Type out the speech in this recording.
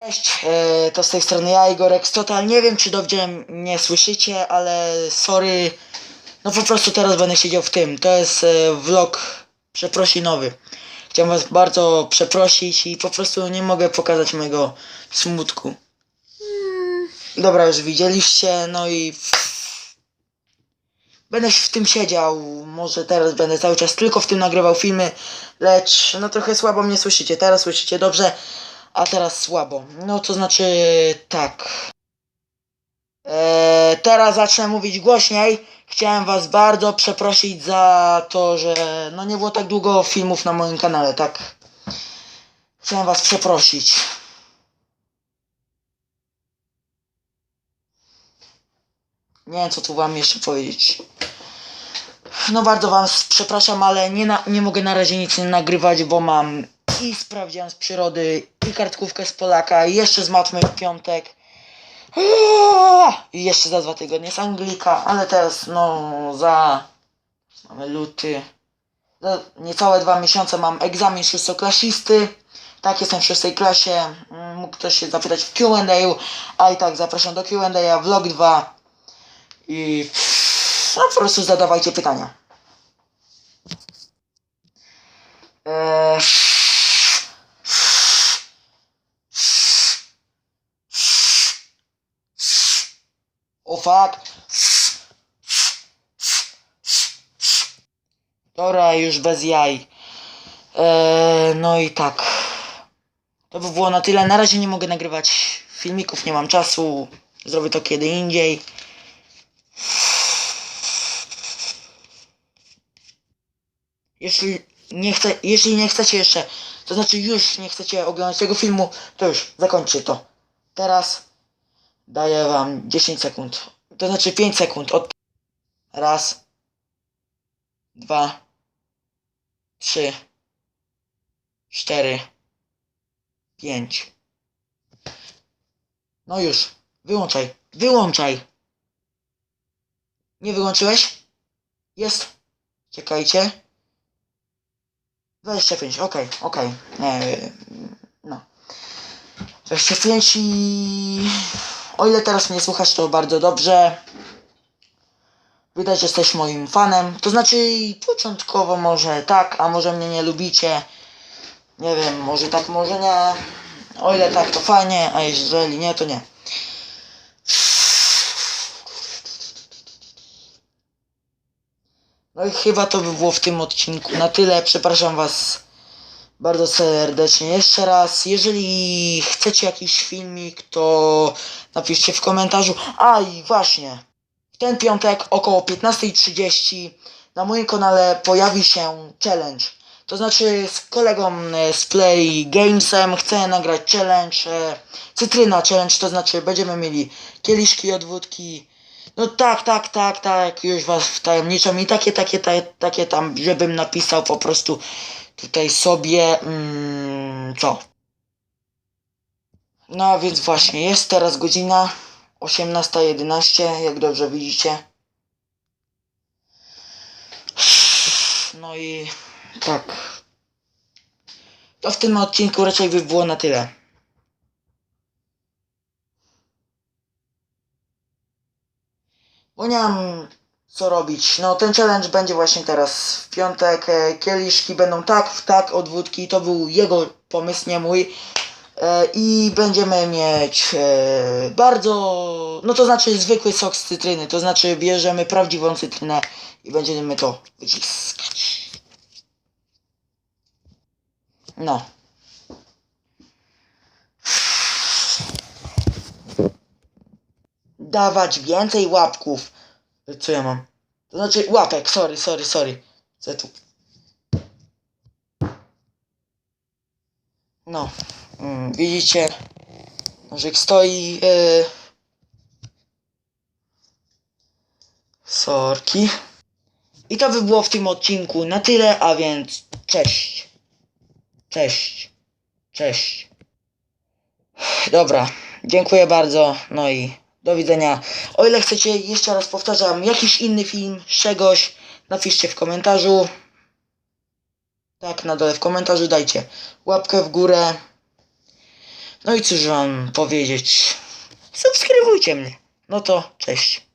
Cześć, e, to z tej strony ja, Igor X Total. Nie wiem, czy dobrze mnie słyszycie, ale sorry. No po prostu teraz będę siedział w tym. To jest e, vlog przeprosinowy. Chciałem was bardzo przeprosić i po prostu nie mogę pokazać mojego smutku. Dobra, już widzieliście, no i będę w tym siedział. Może teraz będę cały czas tylko w tym nagrywał filmy, lecz no trochę słabo mnie słyszycie. Teraz słyszycie dobrze, a teraz słabo. No to znaczy tak. Eee, teraz zacznę mówić głośniej. Chciałem was bardzo przeprosić za to, że no nie było tak długo filmów na moim kanale, tak. Chciałem was przeprosić. Nie wiem co tu wam jeszcze powiedzieć. No bardzo wam przepraszam, ale nie, na, nie mogę na razie nic nagrywać, bo mam i sprawdzian z przyrody, i kartkówkę z Polaka, i jeszcze z matmy w piątek. I jeszcze za dwa tygodnie z Anglika, ale teraz no za mamy luty. Za niecałe dwa miesiące mam egzamin szóstoklasisty. Tak, jestem w szóstej klasie. Mm, Mógł ktoś się zapytać w Q&A, a i tak zapraszam do Q&A, vlog 2. I no po prostu zadawajcie pytania. Eee... fuck. Dobra, już bez jaj. Eee, no i tak. To by było na tyle. Na razie nie mogę nagrywać filmików, nie mam czasu. Zrobię to kiedy indziej. Jeśli nie, chce, jeśli nie chcecie jeszcze, to znaczy już nie chcecie oglądać tego filmu, to już zakończcie to. Teraz daję wam 10 sekund. To znaczy 5 sekund. Od... Raz, dwa, trzy, cztery, pięć. No już. Wyłączaj. Wyłączaj. Nie wyłączyłeś? Jest. Czekajcie. 25, okej, okej. Nie, No. 25 i... O ile teraz mnie słuchasz, to bardzo dobrze. Widać, że jesteś moim fanem. To znaczy, początkowo może tak, a może mnie nie lubicie. Nie wiem, może tak, może nie. O ile tak, to fajnie, a jeżeli nie, to nie. No i chyba to by było w tym odcinku na tyle. Przepraszam Was bardzo serdecznie jeszcze raz. Jeżeli chcecie jakiś filmik, to napiszcie w komentarzu. A i właśnie, w ten piątek około 15.30 na moim kanale pojawi się challenge. To znaczy z kolegą e, z Play Gamesem chcę nagrać challenge. e, Cytryna challenge, to znaczy będziemy mieli kieliszki od wódki. No tak, tak, tak, tak, już was wtajemniczam i takie, takie, takie, takie tam, żebym napisał po prostu tutaj sobie, mm, co? No więc właśnie, jest teraz godzina 18.11, jak dobrze widzicie. No i tak. To w tym odcinku raczej by było na tyle. Bo nie mam co robić. No ten challenge będzie właśnie teraz w piątek. E, kieliszki będą tak, w tak od wódki. To był jego pomysł, nie mój. E, I będziemy mieć e, bardzo, no to znaczy zwykły sok z cytryny. To znaczy bierzemy prawdziwą cytrynę i będziemy to wyciskać. No. Dawać więcej łapków. Co ja mam? To znaczy łapek, sorry, sorry, sorry. Co tu? No. Mm, widzicie? Nożyk stoi. Yy... Sorki. I to by było w tym odcinku na tyle, a więc cześć. Cześć. Cześć. Dobra, dziękuję bardzo. No i do widzenia. O ile chcecie, jeszcze raz powtarzam, jakiś inny film, czegoś, napiszcie w komentarzu. Tak, na dole w komentarzu dajcie łapkę w górę. No i cóż wam powiedzieć. Subskrybujcie mnie. No to cześć.